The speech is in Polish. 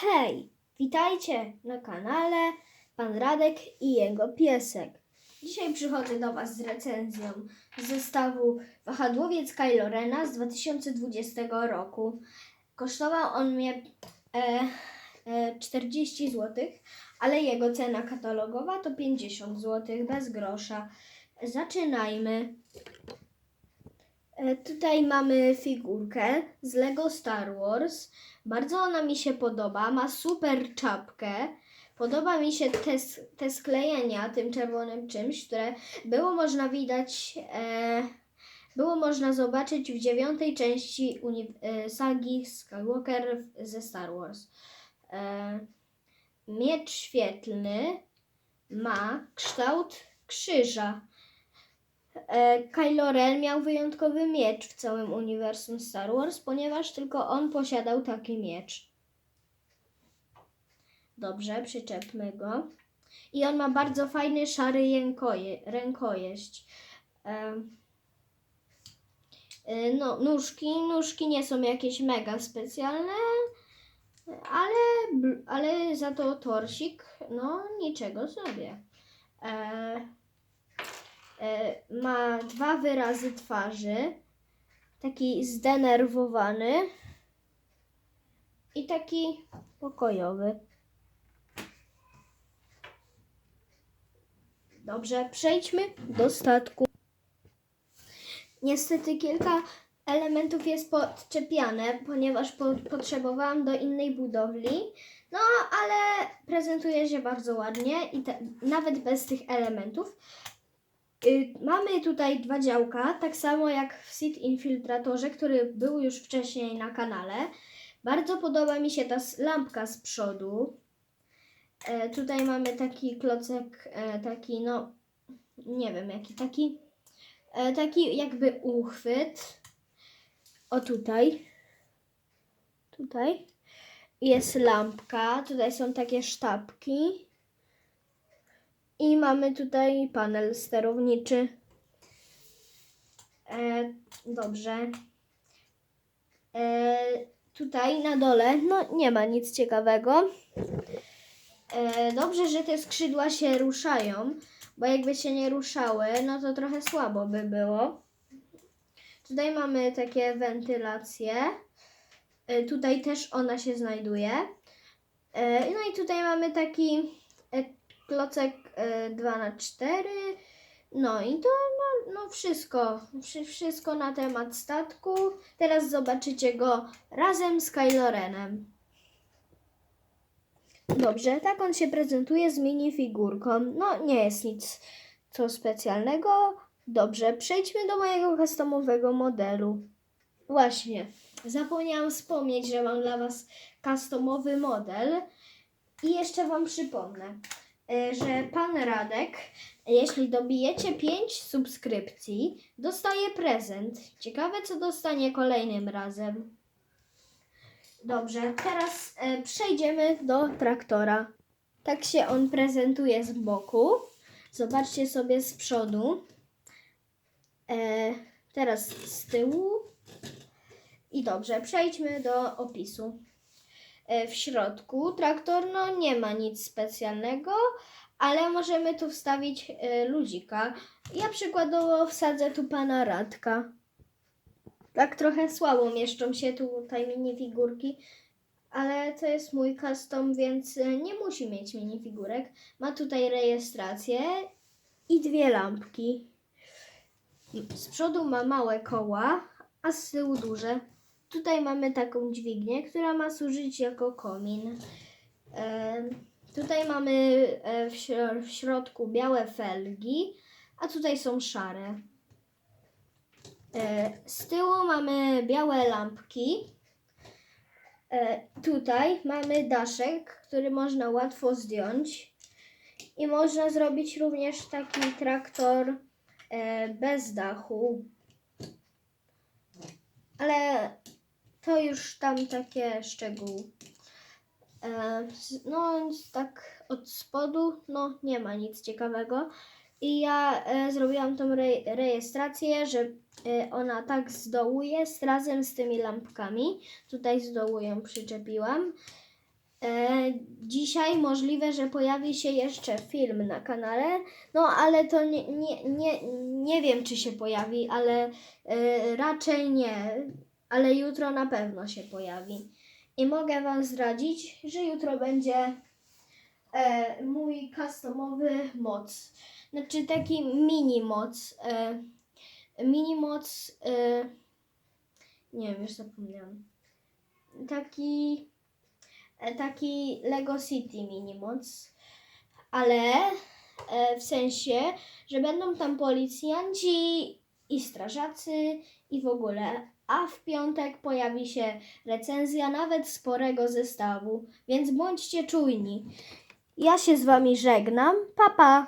Hej, witajcie na kanale Pan Radek i jego piesek. Dzisiaj przychodzę do Was z recenzją zestawu Wahadłowiec Kylo Rena z 2020 roku. Kosztował on mnie e, e, 40 zł, ale jego cena katalogowa to 50 zł bez grosza. Zaczynajmy. E, Tutaj mamy figurkę z Lego Star Wars. Bardzo ona mi się podoba. Ma super czapkę. Podoba mi się te, te sklejenia tym czerwonym czymś, które było można widać, e, było można zobaczyć w dziewiątej części uni- e, sagi Skywalker ze Star Wars. E, miecz świetlny ma kształt krzyża. E, Kylo Ren miał wyjątkowy miecz w całym uniwersum Star Wars, ponieważ tylko on posiadał taki miecz. Dobrze, przyczepmy go. I on ma bardzo fajny szary rękoje, rękojeść. E, e, no, nóżki, nóżki nie są jakieś mega specjalne, ale, ale za to torsik, no niczego sobie. E, ma dwa wyrazy twarzy. Taki zdenerwowany i taki pokojowy. Dobrze, przejdźmy do statku. Niestety kilka elementów jest podczepiane, ponieważ po, potrzebowałam do innej budowli. No, ale prezentuje się bardzo ładnie i nawet bez tych elementów. Y, Mamy tutaj dwa działka, tak samo jak w Seed Infiltratorze, który był już wcześniej na kanale. Bardzo podoba mi się ta lampka z przodu. E, tutaj mamy taki klocek, e, taki no, nie wiem jaki, taki, e, taki jakby uchwyt. O tutaj. Tutaj. Jest lampka, tutaj są takie sztabki. I mamy tutaj panel sterowniczy. E, dobrze. E, tutaj na dole, no nie ma nic ciekawego. E, dobrze, że te skrzydła się ruszają, bo jakby się nie ruszały, no to trochę słabo by było. Tutaj mamy takie wentylacje. E, tutaj też ona się znajduje. E, no i tutaj mamy taki e, klocek e, 2 na 4 No i to no, no wszystko. Wszy- Wszystko na temat statku. Teraz zobaczycie go razem z Kylo Renem. Dobrze, tak on się prezentuje z minifigurką. No nie jest nic co specjalnego. Dobrze, przejdźmy do mojego customowego modelu. Właśnie, zapomniałam wspomnieć, że mam dla Was customowy model. I jeszcze Wam przypomnę, e, że Pan Radek, jeśli dobijecie 5 subskrypcji, dostaje prezent. Ciekawe, co dostanie kolejnym razem. Dobrze, teraz e, przejdziemy do traktora. Tak się on prezentuje z boku. Zobaczcie sobie z przodu. E, teraz z tyłu. I dobrze, przejdźmy do opisu. E, w środku traktor no nie ma nic specjalnego, ale możemy tu wstawić e, ludzika. Ja przykładowo wsadzę tu pana Radka. Tak trochę słabo mieszczą się tutaj minifigurki, ale to jest mój custom, więc e, nie musi mieć minifigurek. Ma tutaj rejestrację i dwie lampki. Z przodu ma małe koła, a z tyłu duże. Tutaj mamy taką dźwignię, która ma służyć jako komin. Tutaj mamy e, w, śro- w środku białe felgi, a tutaj są szare. E, z tyłu mamy białe lampki. E, tutaj mamy daszek, który można łatwo zdjąć. I można zrobić również taki traktor bez dachu. Ale to już tam takie szczegóły. E, no, z- tak od spodu, no nie ma nic ciekawego. I ja e, zrobiłam tą re- rejestrację, że e, ona tak z dołu jest razem z tymi lampkami. Tutaj z dołu ją przyczepiłam. E, dzisiaj możliwe, że pojawi się jeszcze film na kanale, no ale to nie, nie, nie, nie wiem, czy się pojawi, ale e, raczej nie, ale jutro na pewno się pojawi. I mogę Wam zdradzić, że jutro będzie e, mój customowy moc. Znaczy taki mini moc. E, mini moc. E, nie wiem, już zapomniałam. Taki. E, taki Lego City mini moc. Ale e, w sensie, że będą tam policjanci i strażacy i w ogóle. A w piątek pojawi się recenzja nawet sporego zestawu, więc bądźcie czujni. Ja się z Wami żegnam. Pa, pa!